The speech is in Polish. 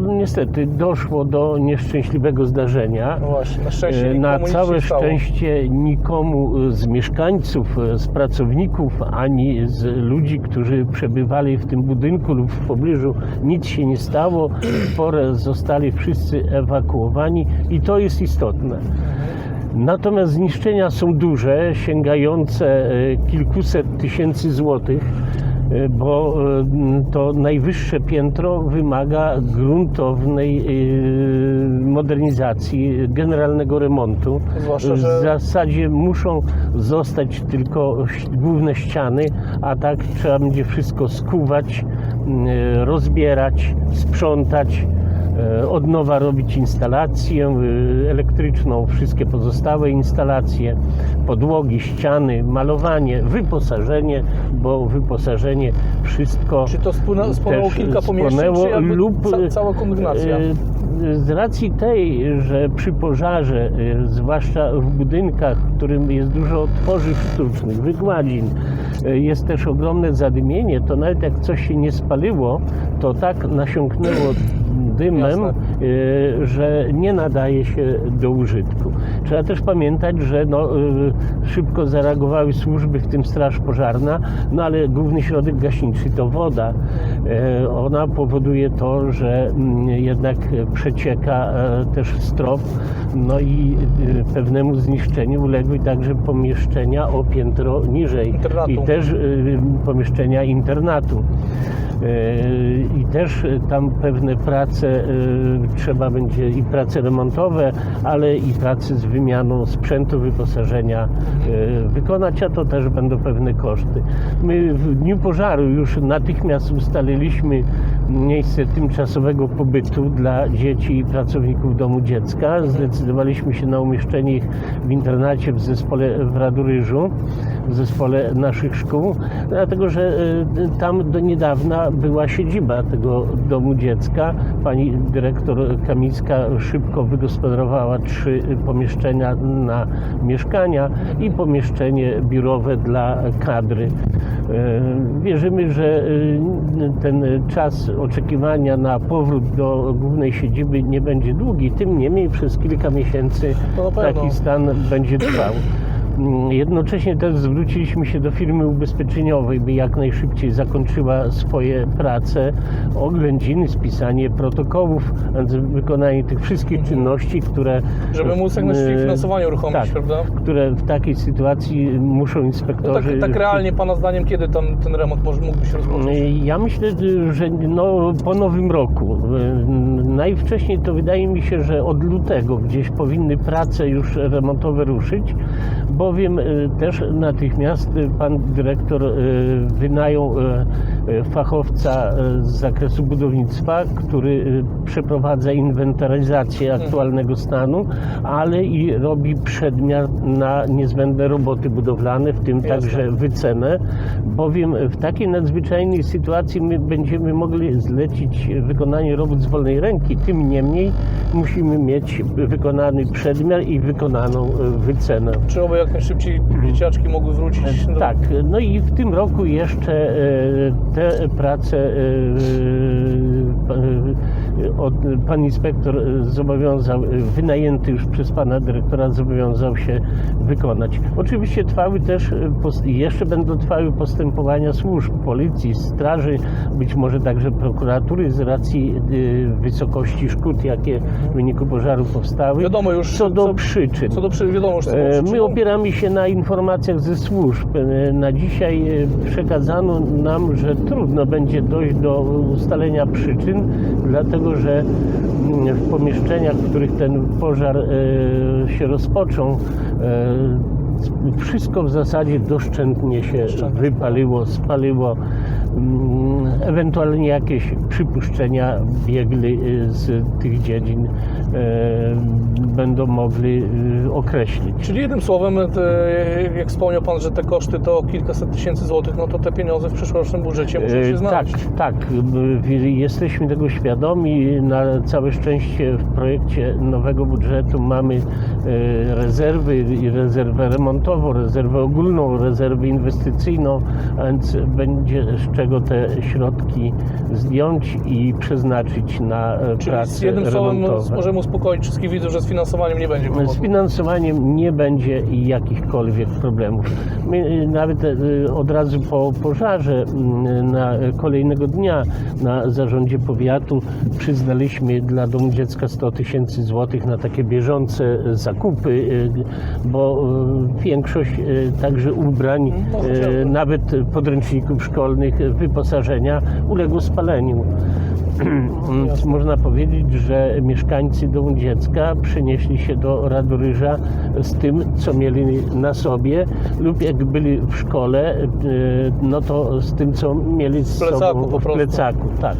no niestety doszło do nieszczęśliwego zdarzenia. No właśnie, na szczęście E, Na całe szczęście nikomu z mieszkańców, z pracowników, ani z ludzi, którzy przebywali w tym budynku lub w pobliżu, nic się nie stało. Porę zostali wszyscy ewakuowani i to jest istotne. Natomiast zniszczenia są duże, sięgające e, kilkuset tysięcy złotych, bo e, m, to najwyższe piętro wymaga gruntownej e, modernizacji, generalnego remontu. Zwłaszcza, W że- zasadzie muszą zostać tylko główne ściany, a tak trzeba będzie wszystko skuwać, rozbierać, sprzątać od nowa robić instalację e, elektryczną, wszystkie pozostałe instalacje, podłogi, ściany, malowanie, wyposażenie, bo wyposażenie wszystko Czy to spłynęło, spłynęło kilka pomieszczeń, czy lub ca, cała kondygnacja? e, z racji tej, że przy pożarze, e, zwłaszcza w budynkach, w którym jest dużo tworzyw sztucznych, wygładzin, e, jest też ogromne zadymienie, to nawet jak coś się nie spaliło, to tak nasiąknęło dymem, e, że nie nadaje się do użytku. Trzeba też pamiętać, że no, e, szybko zareagowały służby, w tym Straż Pożarna, no ale główny środek gaśniczy to woda. E, Ona powoduje to, że mm, jednak przecieka e, też strop, no i e, pewnemu zniszczeniu uległy także pomieszczenia o piętro niżej Internatu. i też e, pomieszczenia internatu. I też tam pewne prace e, trzeba będzie i prace remontowe, ale i prace z wymianą sprzętu, wyposażenia e, wykonać, a to też będą pewne koszty. My w dniu pożaru już natychmiast ustaliliśmy miejsce tymczasowego pobytu dla dzieci i pracowników domu dziecka. Zdecydowaliśmy się na umieszczenie ich w internacie w zespole w Radoryżu, w zespole naszych szkół, dlatego że e, tam do niedawna była siedziba tego domu dziecka. Pani dyrektor Kamińska szybko wygospodarowała trzy pomieszczenia na mieszkania i pomieszczenie biurowe dla kadry. E, Wierzymy, że e, ten czas oczekiwania na powrót do głównej siedziby nie będzie długi, tym niemniej przez kilka miesięcy taki stan będzie trwał. Mm, Jednocześnie też zwróciliśmy się do firmy ubezpieczeniowej, by jak najszybciej zakończyła swoje prace, oględziny, spisanie protokołów, wykonanie tych wszystkich czynności, które... Żeby móc jak najszybciej e, finansowanie uruchomić, tak, prawda? które w takiej sytuacji muszą No tak, inspektorzy... tak realnie, Pana zdaniem, kiedy tam ten remont może, mógłby się rozpocząć? Ja myślę, że no, po nowym roku. Najwcześniej to wydaje mi się, że od lutego gdzieś powinny prace już remontowe ruszyć, bowiem e, też natychmiast e, pan dyrektor e, wynajął fachowca z zakresu budownictwa, który przeprowadza inwentaryzację aktualnego stanu, ale i robi przedmiar na niezbędne roboty budowlane, w tym Jasne. także wycenę, bowiem w takiej nadzwyczajnej sytuacji my będziemy mogli zlecić wykonanie robót z wolnej ręki. Tym niemniej musimy mieć wykonany przedmiar i wykonaną wycenę. Czy oby jak najszybciej dzieciaczki mogły wrócić do... Tak, no i w tym roku jeszcze e, te prace e, e, od, pan inspektor e, zobowiązał, e, wynajęty już przez pana dyrektora zobowiązał się wykonać. Oczywiście trwały też, e, jeszcze będą trwały postępowania służb, policji, straży, być może także prokuratury z racji wysokości szkód, jakie w wyniku pożaru powstały. Wiadomo już, co do co- przyczyn. Co do wiadomo już, My opieramy się na informacjach ze służb. Na dzisiaj przekazano nam, że trudno będzie dojść do ustalenia przyczyn, dlatego że mm, w pomieszczeniach, w których ten pożar e, się rozpoczął, e, wszystko w zasadzie doszczętnie się wypaliło, spaliło. Mm, Ewentualnie jakieś przypuszczenia biegli y, z tych dziedzin będą mogli e, określić. Czyli jednym słowem, te, jak wspomniał Pan, że te koszty to kilkaset tysięcy złotych, no to te pieniądze w przyszłorocznym budżecie muszą się E, znaleźć. Tak, tak. Jesteśmy tego świadomi. Na całe szczęście w projekcie nowego budżetu mamy e, rezerwy, i rezerwę remontową, rezerwę ogólną, rezerwę inwestycyjną, a więc będzie z czego te środki zdjąć i przeznaczyć na e, Czyli prace z jednym słowem możemy uspokoić wszystkich widzów, że z finansowaniem nie będzie Z kłopotu. finansowaniem nie będzie jakichkolwiek problemów. My y, nawet y, od razu po pożarze mm, na kolejnego dnia na zarządzie powiatu przyznaliśmy dla Domu Dziecka 100 tysięcy złotych na takie bieżące zakupy, y, bo większość także ubrań, nawet podręczników szkolnych, wyposażenia uległo spaleniu. Więc można powiedzieć, że mieszkańcy Domu Dziecka przenieśli się do Radoryża z tym, co mieli na sobie lub jak byli w szkole, e, no to z tym, co mieli z sobą w plecaku. Tak.